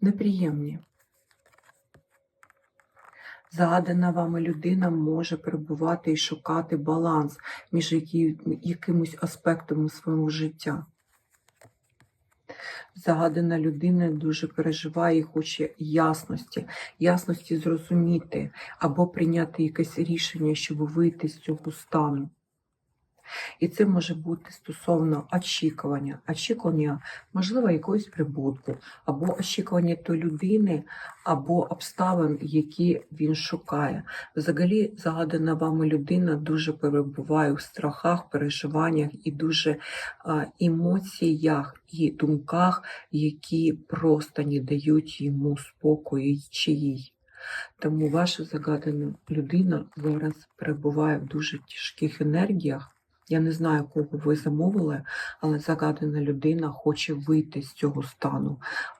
неприємні. Загадана вами людина може перебувати і шукати баланс між якимось аспектом своєму життя. Загадана людина дуже переживає і хоче ясності, ясності зрозуміти або прийняти якесь рішення, щоб вийти з цього стану. І це може бути стосовно очікування, очікування, можливо, якогось прибутку, або очікування тої людини, або обставин, які він шукає. Взагалі, загадана вами людина дуже перебуває в страхах, переживаннях і дуже емоціях і думках, які просто не дають йому спокою чи їй. Тому ваша загадана людина зараз перебуває в дуже тяжких енергіях. Я не знаю, кого ви замовили, але загадана людина хоче вийти з цього стану.